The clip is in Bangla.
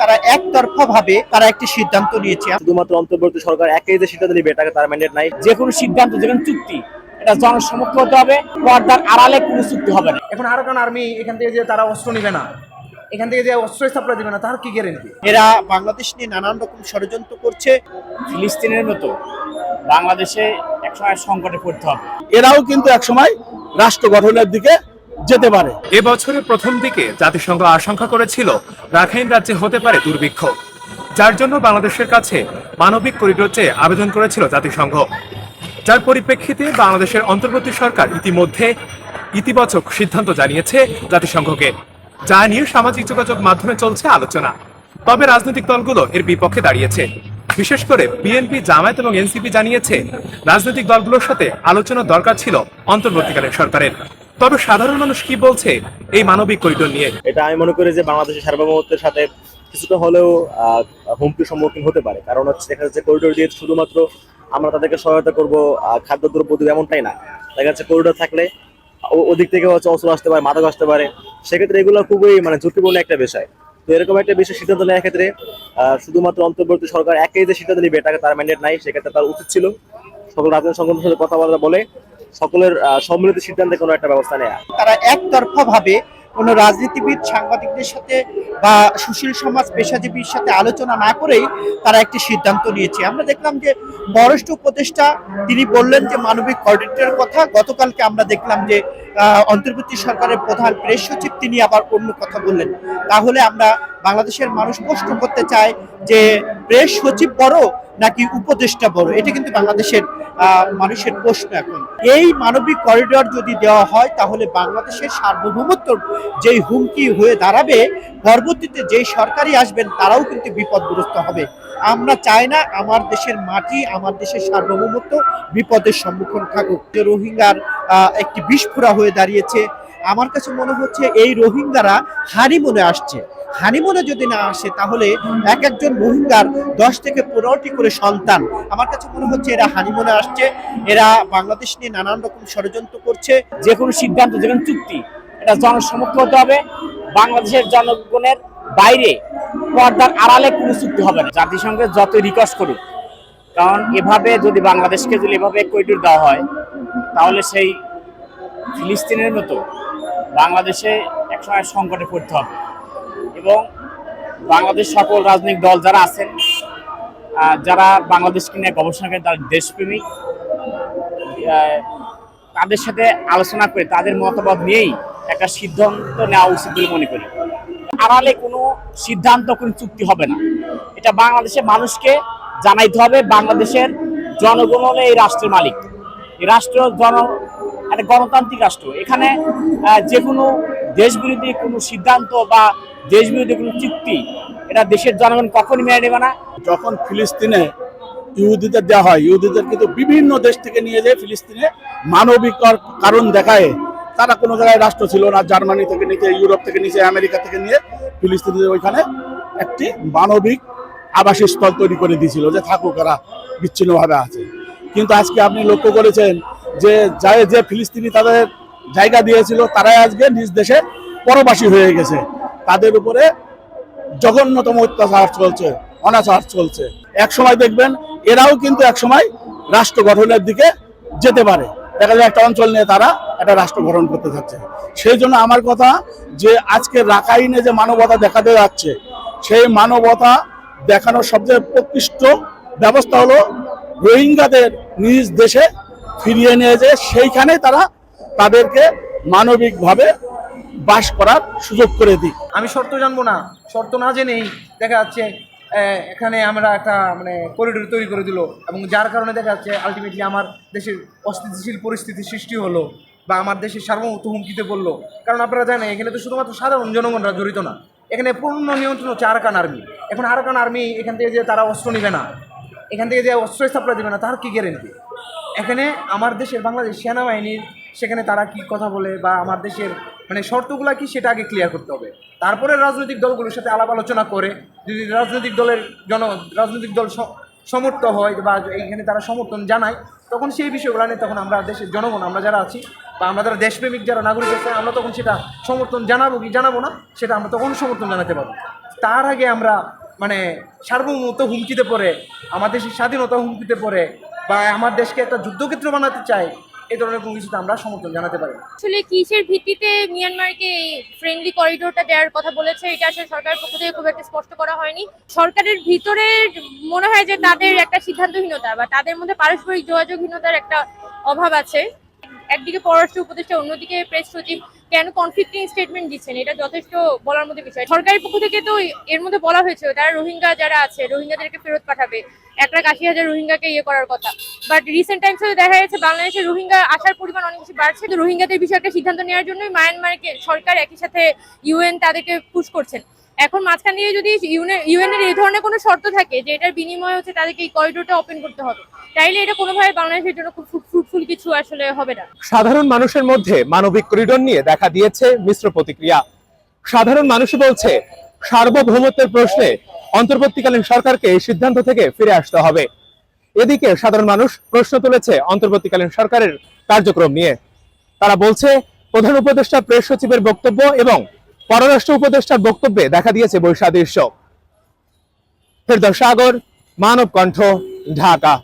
তারা একতরফা ভাবে তারা একটি সিদ্ধান্ত নিয়েছে। শুধুমাত্র অন্তর্বর্তী সরকার একই যে সিদ্ধান্ত নিবে এটাকে তার ম্যান্ডেট নাই। যে কোনো সিদ্ধান্ত যে কোনো চুক্তি এটা জনসম্মুখ হতে হবে পর্দার আড়ালে কোনো চুক্তি হবে না। এখন আরাকান আর্মি এখান থেকে যে তারা অস্ত্র নিবে না এখান থেকে যে অস্ত্র স্থাপনা দিবে না তার কি গ্যারেন্টি এরা বাংলাদেশ নিয়ে নানান রকম ষড়যন্ত্র করছে ফিলিস্তিনের মতো। বাংলাদেশে একসময় সংকটে পড়তে হবে। এরাও কিন্তু একসময় রাষ্ট্র গঠনের দিকে যেতে পারে। এবছরের প্রথম দিকে জাতিসংঘ আশঙ্কা করেছিল রাখাইন রাজ্যে হতে পারে দুর্ভিক্ষ। যার জন্য বাংলাদেশের কাছে মানবিক করিডোর চেয়ে আবেদন করেছিল জাতিসংঘ। যার পরিপ্রেক্ষিতে বাংলাদেশের অন্তর্বর্তী সরকার ইতিমধ্যে ইতিবাচক সিদ্ধান্ত জানিয়েছে জাতিসংঘকে, যা নিয়ে সামাজিক যোগাযোগ মাধ্যমে চলছে আলোচনা। তবে রাজনৈতিক দলগুলো এর বিপক্ষে দাঁড়িয়েছে। বিশেষ করে বিএনপি, জামায়াত এবং এনসিপি জানিয়েছে, রাজনৈতিক দলগুলোর সাথে আলোচনা দরকার ছিল অন্তর্বর্তীকালীন সরকারের। তবে সাধারণ মানুষ কি বলছে এই মানবিক করিডোর নিয়ে? এটা আমি মনে করি যে বাংলাদেশের সার্বভৌমত্বের সাথে কিছুটা হলেও হুমকির সম্মুখীন হতে পারে। কারণ হচ্ছে দেখা যাচ্ছে করিডোর দিয়ে শুধুমাত্র আমরা তাদেরকে সহায়তা করব খাদ্যদ্রব্য দেবো এমনটাই না। দেখা যাচ্ছে করিডোর থাকলে ওদিক থেকে হচ্ছে অস্ত্র আসতে পারে, মাদক আসতে পারে। সেক্ষেত্রে এগুলো খুবই মানে ঝুঁকিপূর্ণ একটা বিষয়। তো এরকম একটা বিষয় সিদ্ধান্ত নেওয়ার ক্ষেত্রে শুধুমাত্র অন্তর্বর্তী সরকার একই যে সিদ্ধান্ত নিবে, এটাকে তার ম্যান্ডেট নাই, সেক্ষেত্রে তার উচিত ছিল সকল রাজনৈতিক সংগঠনের সাথে কথাবার্তা বলে সকলের সম্মিলিত সিদ্ধান্তে কোনো একটা ব্যবস্থা নেওয়া তারা একতরফা ভাবে কোনো রাজনীতিবিদ, সাংবাদিকদের সাথে বা সুশীল সমাজ পেশাজীবীর সাথে আলোচনা না করেই তারা একটি সিদ্ধান্ত নিয়েছে। আমরা দেখলাম যে বরিষ্ঠ উপদেষ্টা, তিনি বললেন যে মানবিক করিডোরের কথা। গতকালকে আমরা দেখলাম যে অন্তর্বর্তী সরকারের প্রধান প্রেস সচিব, তিনি আবার অন্য কথা বললেন। তাহলে আমরা বাংলাদেশের মানুষ প্রশ্ন করতে চায় যে, প্রেস সচিব বড় নাকি উপদেষ্টা বড়? এটা কিন্তু বাংলাদেশের মানুষের প্রশ্ন এখন। এই মানবিক করিডোর যদি দেওয়া হয়, তাহলে বাংলাদেশের সার্বভৌমত্ব যেই হুমকি হয়ে দাঁড়াবে, পরবর্তীতে যেই সরকারই আসবেন, তারাও কিন্তু বিপদগ্রস্ত হবে। আমরা চাই না আমার দেশের মাটি, আমার দেশের সার্বভৌমত্ব বিপদের সম্মুখীন থাকুক। যে রোহিঙ্গার একটি বিস্ফোরা হয়ে দাঁড়িয়েছে, আমার কাছে মনে হচ্ছে এই রোহিঙ্গারা হারি মনে আসছে। হানিমুনে যদি না আসে, তাহলে এক একজন রোহিঙ্গার দশ থেকে পনেরোটি করে সন্তান। আমার কাছে মনে হচ্ছে এরা হানিমুনে আসছে, এরা বাংলাদেশ নিয়ে নানান রকম ষড়যন্ত্র করছে। যে কোনো সিদ্ধান্ত, যে কোনো চুক্তি, এটা জনসম্মুখ হতে হবে। বাংলাদেশের জনগণের বাইরে পর্দার আড়ালে কোনো চুক্তি হবে না। জাতিসংঘে যত রিকোয়েস্ট করুক, কারণ এভাবে যদি বাংলাদেশকে যদি এভাবে করিডোর দেওয়া হয়, তাহলে সেই ফিলিস্তিনের মতো বাংলাদেশে একসময় সংকটে পড়তে হবে। এবং বাংলাদেশ সকল রাজনৈতিক দল যারা আছেন যারা বাংলাদেশকে নিয়ে গবেষণা করে তারা দেশপ্রেমিক তাদের সাথে আলোচনা করে তাদের মতামত নিয়েই একটা সিদ্ধান্ত নেওয়া উচিত বলে মনে করি। আড়ালে কোনো সিদ্ধান্ত, কোনো চুক্তি হবে না। এটা বাংলাদেশের মানুষকে জানাইতে হবে, বাংলাদেশের জনগণ হলে এই রাষ্ট্রের মালিক। এই রাষ্ট্র জন, একটা গণতান্ত্রিক রাষ্ট্র। এখানে যে কোনো দেশ কোনো সিদ্ধান্ত বা দেশ বিরোধী কোনো চুক্তি, এটা দেশের জনগণ কখনই মেনে নেবে না। যখন ফিলিস্তিনে ইহুদিদের দেওয়া হয়, ইহুদিদের কিন্তু বিভিন্ন দেশ থেকে নিয়ে যেয়ে ফিলিস্তিনে মানবিক কারণ দেখায়। তারা কোনো জায়গায় রাষ্ট্র ছিল না, জার্মানি থেকে নিচে ইউরোপ থেকে নিচে আমেরিকা থেকে নিয়ে ফিলিস্তিনিদের ওইখানে একটি মানবিক আবাসস্থল তৈরি করে দিয়েছিল যে থাকুক এরা, বিচ্ছিন্নভাবে আছে। কিন্তু আজকে আপনি লক্ষ্য করেছেন যে যায় যে ফিলিস্তিনি তাদের জায়গা দিয়েছিল, তারাই আজকে নিজ দেশে পরবাসী হয়ে গেছে। তাদের উপরে জঘন্যতম অত্যাচার চলছে, অনাচার চলছে। এক সময় দেখবেন এরাও কিন্তু এক সময় রাষ্ট্র গঠনের দিকে যেতে পারে। দেখা যায় একটা অঞ্চল নিয়ে তারা একটা রাষ্ট্র গঠন করতে যাচ্ছে। সেই জন্য আমার কথা যে আজকে রাখাইনে যে মানবতা দেখাতে যাচ্ছে, সেই মানবতা দেখানোর সবচেয়ে প্রকৃষ্ট ব্যবস্থা হলো রোহিঙ্গাদের নিজ দেশে ফিরিয়ে নিয়ে যে সেইখানে তারা তাদেরকে মানবিকভাবে বাস করার সুযোগ করে দিক। আমি শর্ত জানব না। শর্ত না জেনেই দেখা যাচ্ছে এখানে আমরা একটা মানে করিডোর তৈরি করে দিল এবং যার কারণে দেখা যাচ্ছে আলটিমেটলি আমার দেশের অস্থিতিশীল পরিস্থিতি সৃষ্টি হলো বা আমার দেশের সার্বভৌমত্ব হুমকিতে পড়ল। কারণ আপনারা জানেন, এখানে তো শুধুমাত্র সাধারণ জনগণরা জড়িত না। এখানে পূর্ণ নিয়ন্ত্রণ হচ্ছে আরাকান আর্মি এখন আরাকান আর্মি এখান থেকে যে তারা অস্ত্র নেবে না, এখান থেকে যে অস্ত্র স্থাপনা দেবে না, তার কী গ্যারেন্টি এখানে আমার দেশের বাংলাদেশ সেনাবাহিনীর, সেখানে তারা কি কথা বলে বা আমার দেশের মানে শর্তগুলো কি সেটা আগে ক্লিয়ার করতে হবে। তারপরে রাজনৈতিক দলগুলোর সাথে আলাপ আলোচনা করে, যদি রাজনৈতিক দলের জন, রাজনৈতিক দল সমর্থ হয় বা এইখানে তারা সমর্থন জানায়, তখন সেই বিষয়গুলো নিয়ে তখন আমরা দেশের জনগণ, আমরা যারা আছি বা আমরা যারা দেশপ্রেমিক, যারা নাগরিক আছে, আমরা তখন সেটা সমর্থন জানাব কি জানাব না, সেটা আমরা তখন সমর্থন জানাতে পারব। তার আগে আমরা মানে সার্বভৌমত্ব হুমকিতে পড়ে, আমাদের দেশের স্বাধীনতা হুমকিতে পড়ে বা আমার দেশকে একটা যুদ্ধক্ষেত্র বানাতে চাই এই ধরনের কোনো কিছুতে আমরা সমর্থন জানাতে পারি আসলে কিসের ভিত্তিতে মিয়ানমারকে এই ফ্রেন্ডলি করিডোরটা দেওয়ার কথা বলেছে, এটা আসলে সরকারের পক্ষ থেকে খুব একটা স্পষ্ট করা হয়নি। সরকারের ভিতরে মনে হয় যে তাদের একটা সিদ্ধান্তহীনতা বা তাদের মধ্যে পারস্পরিক যোগাযোগহীনতার একটা অভাব আছে। একদিকে পররাষ্ট্র উপদেষ্টা, অন্যদিকে প্রেস সচিব কেন কনফ্লিক্টিং স্টেটমেন্ট দিচ্ছেন? এটা যথেষ্ট বলার মধ্যে বিষয়। সরকারের পক্ষ থেকে তো এর মধ্যে বলা হয়েছে, তারা রোহিঙ্গা যারা আছে, রোহিঙ্গাদেরকে ফেরত পাঠাবে। এক লাখ আশি হাজার রোহিঙ্গাকে ইয়ে করার কথা। বাট রিসেন্ট টাইমসে দেখা যাচ্ছে বাংলাদেশে রোহিঙ্গা আসার পরিমাণ অনেক বেশি বাড়ছে। তো রোহিঙ্গাদের বিষয়ে একটা সিদ্ধান্ত নেওয়ার জন্যই মায়ানমারকে সরকার একই সাথে ইউএন তাদেরকে পুশ করছেন। এখন মাঝখান দিয়ে যদি ইউএন এর এই ধরনের কোনো শর্ত থাকে, যে এটার বিনিময়ে হচ্ছে তাদেরকে এই করিডোরটা ওপেন করতে হবে, তাইলে এটা কোনোভাবে বাংলাদেশের জন্য খুব ফ্রুটফুল কিছু আসলে হবে না। সাধারণ মানুষের মধ্যে মানবিক করিডোর নিয়ে দেখা দিয়েছে মিশ্র প্রতিক্রিয়া। সাধারণ মানুষ বলছে, সার্বভৌমত্বের প্রশ্নে অন্তর্বর্তীকালীন সরকারকে এই সিদ্ধান্ত থেকে ফিরে আসতে হবে। এদিকে সাধারণ মানুষ প্রশ্ন তুলেছে অন্তর্বর্তীকালীন সরকারের কার্যক্রম নিয়ে। তারা বলছে, প্রধান উপদেষ্টা প্রেস সচিবের বক্তব্য এবং পররাষ্ট্র উপদেষ্টার বক্তব্যে দেখা দিয়েছে বৈসাদৃশ্য। ফেরদৌস সাগর মানব কণ্ঠ ঢাকা।